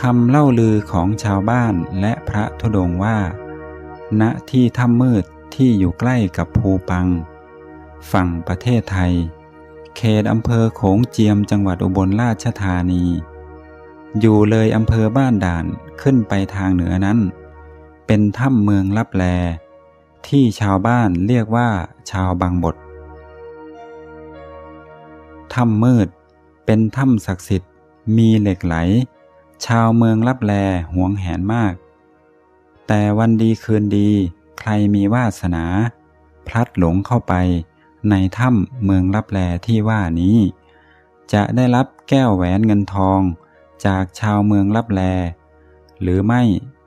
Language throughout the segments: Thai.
คำเล่าลือของชาวบ้านและพระธุดงว่า ณที่ถ้ำมืดที่อยู่ใกล้กับภูปัง ฝั่งประเทศไทย เขตอำเภอโขงเจียมจังหวัดอุบลราชธานี อยู่เลยอำเภอบ้านด่านขึ้นไปทางเหนือนั้น เป็นถ้ำเมืองลับแล ที่ชาวบ้านเรียกว่าชาวบางบทถ้ำมืดเป็นถ้ำศักดิ์สิทธิ์มีเหล็กไหล ชาวเมืองลับแลหวงแหนมาก แต่วันดีคืนดี ใครมีวาสนา พลัดหลงเข้าไป ในถ้ำเมืองลับแลที่ว่านี้ จะได้รับแก้วแหวนเงินทอง จากชาวเมืองลับแล หรือไม่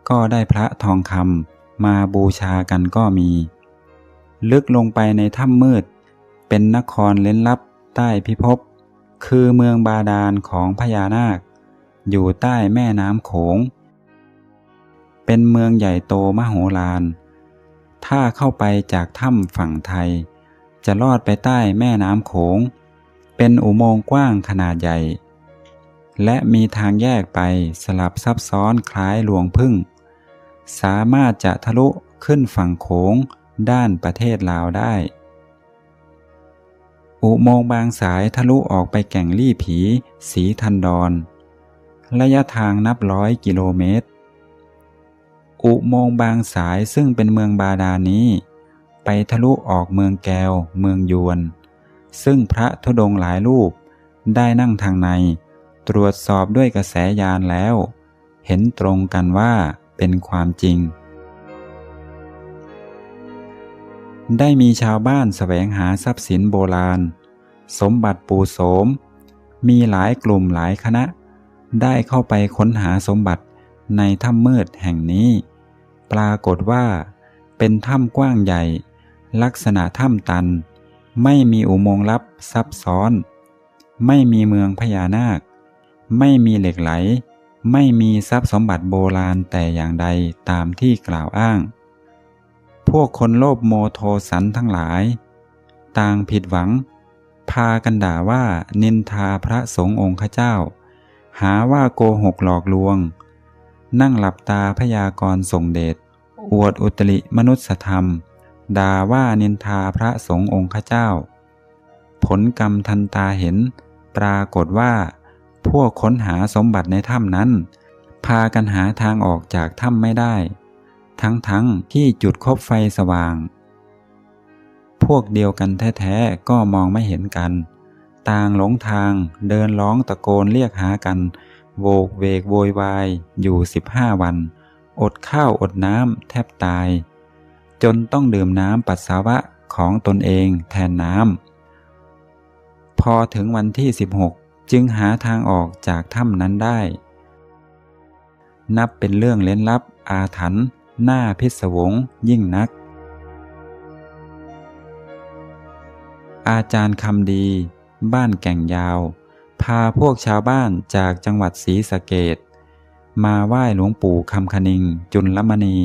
ก็ได้พระทองคำมาบูชากันก็มี ลึกลงไปในถ้ำมืด เป็นนครเล้นลับใต้พิภพคือเมืองบาดาลของพญานาค อยู่ใต้แม่น้ำโขง เป็นเมืองใหญ่โตมโหฬารถ้าเข้าไปจากถ้ำฝั่งไทย จะลอดไปใต้แม่น้ำโขง เป็นอุโมงค์กว้างขนาดใหญ่ และมีทางแยกไปสลับซับซ้อนคล้ายหลวงพึ่ง สามารถจะทะลุขึ้นฝั่งโขงด้านประเทศลาวได้ อุโมงค์บางสายทะลุออกไปแก่งลี่ผี สีทันดอน ระยะทางนับร้อยกิโลเมตร อุโมงค์บางสายซึ่งเป็นเมืองบาดานี้ ไปทะลุออกเมืองแกวเมืองยวน ซึ่งพระธุดงหลายรูปได้นั่งทางใน ตรวจสอบด้วยกระแสยานแล้ว เห็นตรงกันว่าเป็นความจริง ได้มีชาวบ้านแสวงหาทรัพย์สินโบราณ สมบัติปูโสม มีหลายกลุ่มหลายคณะ ได้เข้าไปค้นหาสมบัติในถ้ำมืดแห่งนี้ ปรากฏว่า เป็นถ้ำกว้างใหญ่ ลักษณะถ้ำตัน ไม่มีอุโมงค์ลับซับซ้อน ไม่มีเมืองพญานาค ไม่มีเหล็กไหล ไม่มีทรัพย์สมบัติโบราณแต่อย่างใดตามที่กล่าวอ้าง พวกคนโลภโมโทสันทั้งหลาย ต่างผิดหวัง พากันด่าว่านินทาพระสงฆ์องค์ข้าเจ้า หาว่าโกหกหลอกลวง นั่งหลับตาพยากรณ์ส่งเดช อวดอุตริมนุสธรรม ด่าว่านินทาพระสงฆ์องค์ข้าเจ้า ผลกรรมทันตาเห็น ปรากฏว่า พวกค้นหาสมบัติในถ้ำนั้น พากันหาทางออกจากถ้ำไม่ได้ ทั้งๆทที่จุดคบไฟสว่าง พวกเดียวกันแท้ ๆ ก็มองไม่เห็นกัน ต่างหลงทางเดินร้องตะโกนเรียกหากัน โวกเวกโวยวายอยู่สิบห้าวัน อดข้าวอดน้ำแทบตาย จนต้องดื่มน้ำปัสสาวะของตนเองแทนน้ำ พอถึงวันที่ 16 จึงหาทางออกจากถ้ำนั้นได้ นับเป็นเรื่องเล้นลับอาถรรพ์หน้าพิศวงยิ่งนัก อาจารย์คำดี บ้านแก่งยาว พาพวกชาวบ้านจากจังหวัดศรีสะเกดมาไหว้หลวงปู่คำคณิง จุลมณี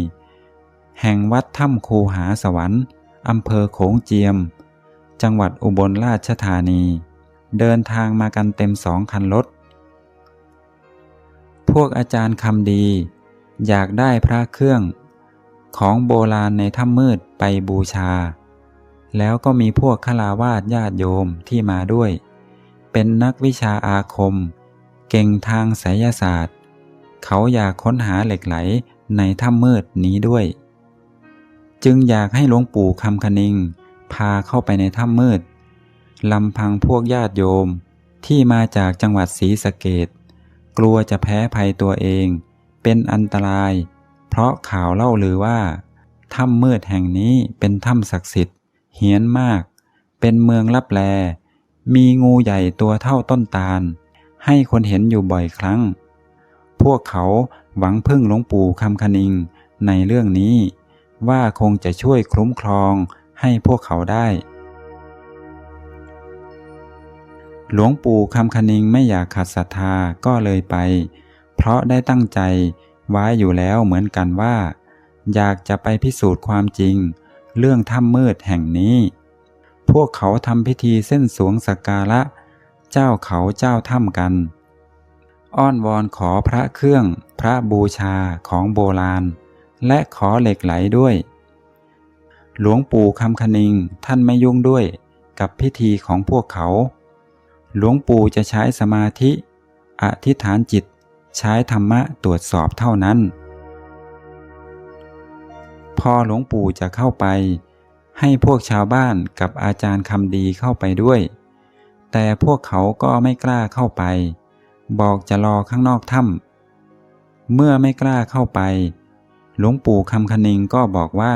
แห่งวัดถ้ำคูหาสวรรค์อำเภอโขงเจียม จังหวัดอุบลราชธานี เดินทางมากันเต็มสองคันรถ พวกอาจารย์คำดี อยากได้พระเครื่อง ของโบราณในถ้ำมืดไปบูชา แล้วก็มีพวกขลาวาสญาติโยมที่มาด้วย เป็นนักวิชาอาคม เก่งทางไสยศาสตร์ เขาอยากค้นหาเหล็กไหลในถ้ำมืดนี้ด้วย จึงอยากให้หลวงปู่คำคณิง พาเข้าไปในถ้ำมืดลำพังพวกญาติโยมที่มาจากจังหวัดศรีสะเกดกลัวจะแพ้ภัยตัวเอง เป็นอันตราย เพราะข่าวเล่าลือว่าถ้ำมืดแห่งนี้เป็นถ้ำศักดิ์สิทธิ์ เฮี้ยนมาก เป็นเมืองลับแล มีงูใหญ่ตัวเท่าต้นตาล ให้คนเห็นอยู่บ่อยครั้ง พวกเขาหวังพึ่งหลวงปู่คำคณิงในเรื่องนี้ ว่าคงจะช่วยคุ้มครองให้พวกเขาได้ หลวงปู่คำคณิงไม่อยากขัดศรัทธาก็เลยไป เพราะได้ตั้งใจไว้อยู่แล้วเหมือนกันว่า อยากจะไปพิสูจน์ความจริง เรื่องถ้ำมืดแห่งนี้ พวกเขาทำพิธีเส้นสวงสักการะ เจ้าเขาเจ้าถ้ำกัน อ้อนวอนขอพระเครื่อง พระบูชาของโบราณ และขอเหล็กไหลด้วย หลวงปู่คำคณิงท่านไม่ยุ่งด้วยกับพิธีของพวกเขา หลวงปู่จะใช้สมาธิ อธิษฐานจิต ใช้ธรรมะตรวจสอบเท่านั้น อหลวงปู่จะเข้าไป ให้พวกชาวบ้านกับอาจารย์คำดีเข้าไปด้วย แต่พวกเขาก็ไม่กล้าเข้าไป บอกจะรอข้างนอกถ้ำเมื่อไม่กล้าเข้าไป หลวงปู่คำคณิงก็บอกว่า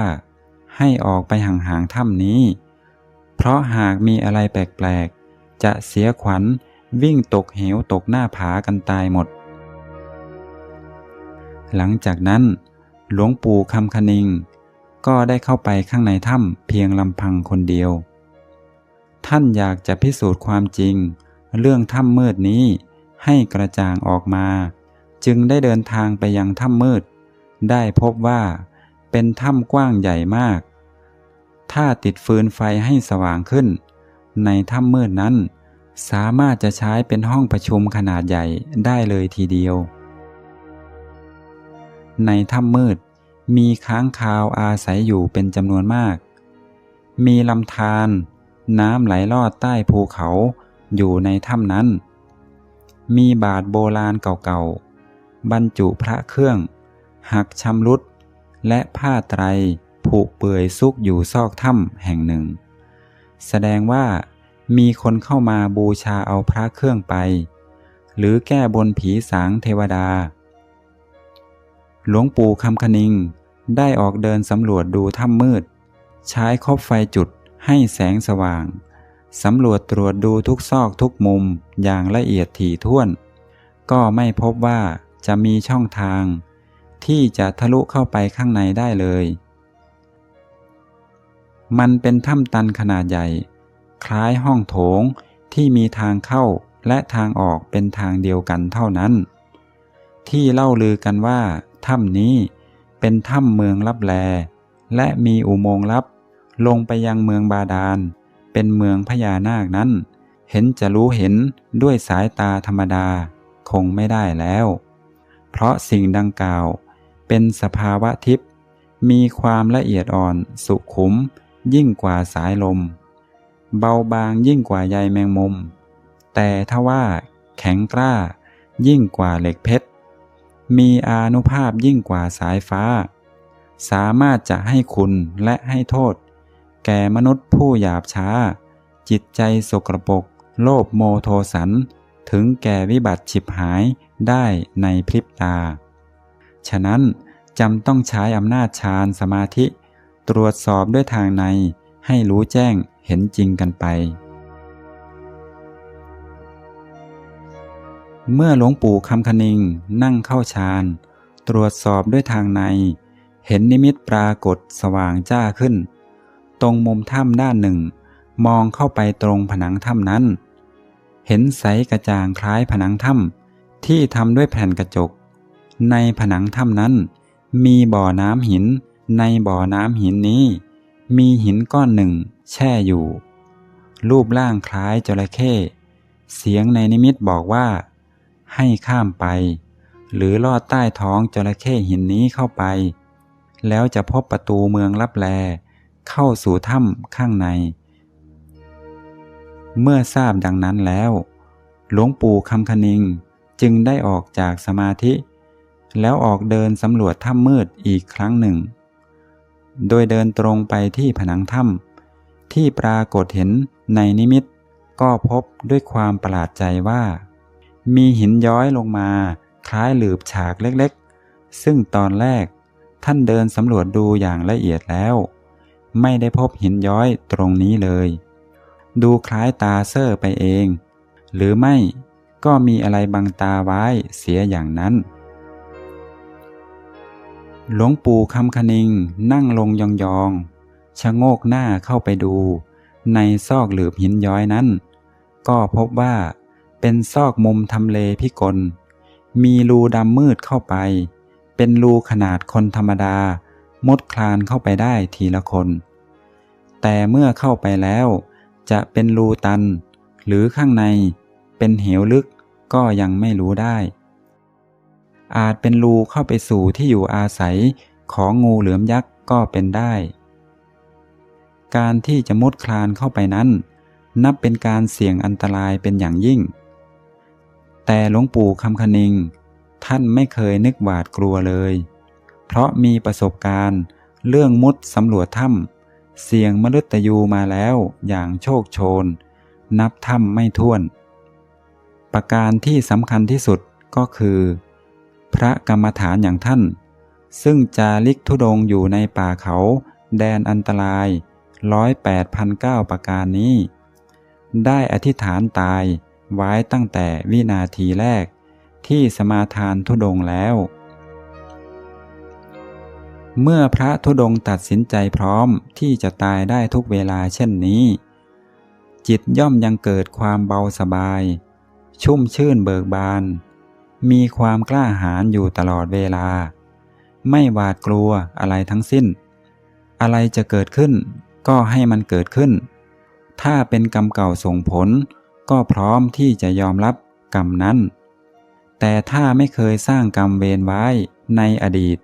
ให้ออกไปห่างๆถ้ำนี้ เพราะหากมีอะไรแปลกๆ จะเสียขวัญวิ่งตกเหวตกหน้าผากันตายหมด หลังจากนั้น หลวงปู่คำคณิง ก็ได้เข้าไปข้างในถ้ำเพียงลำพังคนเดียว ท่านอยากจะพิสูจน์ความจริง เรื่องถ้ำมืดนี้ให้กระจ่างออกมา จึงได้เดินทางไปยังถ้ำมืด ได้พบว่าเป็นถ้ำกว้างใหญ่มาก ถ้าติดฟืนไฟให้สว่างขึ้น ในถ้ำมืดนั้น สามารถจะใช้เป็นห้องประชุมขนาดใหญ่ได้เลยทีเดียว ในถ้ำมืด มีค้างคาวอาศัยอยู่เป็นจำนวนมาก มีลำธารน้ำไหลลอดใต้ภูเขาอยู่ในถ้ำนั้น มีบาทโบราณเก่าๆ บรรจุพระเครื่อง หักชำรุด และผ้าไตรผูกเปื่อยซุกอยู่ซอกถ้ำแห่งหนึ่ง แสดงว่ามีคนเข้ามาบูชาเอาพระเครื่องไป หรือแก้บนผีสางเทวดา หลวงปู่คำคณิง ได้ออกเดินสำรวจดูถ้ำมืด ใช้คบไฟจุดให้แสงสว่าง สำรวจตรวจดูทุกซอกทุกมุมอย่างละเอียดถี่ถ้วน ก็ไม่พบว่าจะมีช่องทาง ที่จะทะลุเข้าไปข้างในได้เลย มันเป็นถ้ำตันขนาดใหญ่ คล้ายห้องโถงที่มีทางเข้าและทางออกเป็นทางเดียวกันเท่านั้น ที่เล่าลือกันว่าถ้ำนี้ เป็นถ้ำเมืองลับแล และมีอุโมงค์ลับ ลงไปยังเมืองบาดาล เป็นเมืองพญานาคนั้น เห็นจะรู้เห็นด้วยสายตาธรรมดา คงไม่ได้แล้ว เพราะสิ่งดังกล่าว เป็นสภาวะทิพย์มีความละเอียดอ่อนสุขุม ยิ่งกว่าสายลม เบาบางยิ่งกว่าใยแมงมุม แต่ถ้าว่าแข็งกล้ายิ่งกว่าเหล็กเพชร มีอานุภาพยิ่งกว่าสายฟ้า สามารถจะให้คุณและให้โทษ แก่มนุษย์ผู้หยาบช้า จิตใจสกรปรกโลภโมโทสัน ถึงแก่วิบัติฉิบหายได้ในพริบตา ฉะนั้นจำต้องใช้อำนาจฌานสมาธิ ตรวจสอบด้วยทางในให้รู้แจ้งเห็นจริงกันไป เมื่อหลวงปู่คำคณิงนั่งเข้าฌาน ตรวจสอบด้วยทางใน เห็นนิมิตปรากฏสว่างจ้าขึ้น ตรงมุมถ้ำด้านหนึ่ง มองเข้าไปตรงผนังถ้ำนั้น เห็นใสกระจ่างคล้ายผนังถ้ำที่ทำด้วยแผ่นกระจก ในผนังถ้ำนั้น มีบ่อน้ำหิน ในบ่อน้ำหินนี้ มีหินก้อนหนึ่ง แช่อยู่ รูปร่างคล้ายจระเข้เสียงในนิมิตบอกว่า ให้ข้ามไป หรือลอดใต้ท้องจระเข้หินนี้เข้าไป แล้วจะพบประตูเมืองลับแล เข้าสู่ถ้ำข้างใน เมื่อทราบดังนั้นแล้ว หลวงปู่คำคณิงจึงได้ออกจากสมาธิ แล้วออกเดินสำรวจถ้ำมืดอีกครั้งหนึ่ง โดยเดินตรงไปที่ผนังถ้ำที่ปรากฏเห็นในนิมิตก็พบด้วยความประหลาดใจว่า มีหินย้อยลงมา คล้ายหลืบฉากเล็กๆ ซึ่งตอนแรกท่านเดินสำรวจดูอย่างละเอียดแล้ว ไม่ได้พบหินย้อยตรงนี้เลย ดูคล้ายตาเซอร์ไปเอง หรือไม่ก็มีอะไรบังตาไว้เสียอย่างนั้น หลวงปู่คำคณิงนั่งลงยองๆชะโงกหน้าเข้าไปดู ในซอกหลืบหินย้อยนั้น ก็พบว่า เป็นซอกมุมทำเลพิกล มีรูดำมืดเข้าไป เป็นรูขนาดคนธรรมดา มดคลานเข้าไปได้ทีละคน แต่เมื่อเข้าไปแล้ว จะเป็นรูตัน หรือข้างใน เป็นเหวลึกก็ยังไม่รู้ได้ อาจเป็นรูเข้าไปสู่ที่อยู่อาศัยของงูเหลือมยักษ์ก็เป็นได้ การที่จะมุดคลานเข้าไปนั้น นับเป็นการเสี่ยงอันตรายเป็นอย่างยิ่ง แต่หลวงปู่คำคณิง ท่านไม่เคยนึกหวาดกลัวเลย เพราะมีประสบการณ์เรื่องมุดสำรวจถ้ำเสี่ยงมฤตยูมาแล้วอย่างโชคโชน นับถ้ำไม่ถ้วน ประการที่สำคัญที่สุดก็คือ พระกรรมฐานอย่างท่าน ซึ่งจาริกทุดงอยู่ในป่าเขา แดนอันตรายร้อยแปดพันเก้าประการนี้ ได้อธิษฐานตาย ไว้ตั้งแต่วินาทีแรก ที่สมาทานทุดงแล้ว เมื่อพระธุดงตัดสินใจพร้อมที่จะตายได้ทุกเวลาเช่นนี้ จิตย่อมยังเกิดความเบาสบาย ชุ่มชื่นเบิกบาน มีความกล้าหาญอยู่ตลอดเวลา ไม่หวาดกลัวอะไรทั้งสิ้น อะไรจะเกิดขึ้นก็ให้มันเกิดขึ้น ถ้าเป็นกรรมเก่าส่งผล ก็พร้อมที่จะยอมรับกรรมนั้น แต่ถ้าไม่เคยสร้างกรรมเวรไว้ในอดีต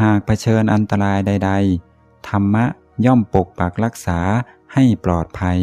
หากเผชิญอันตรายใด ๆ ธรรมะย่อมปกปักรักษาให้ปลอดภัย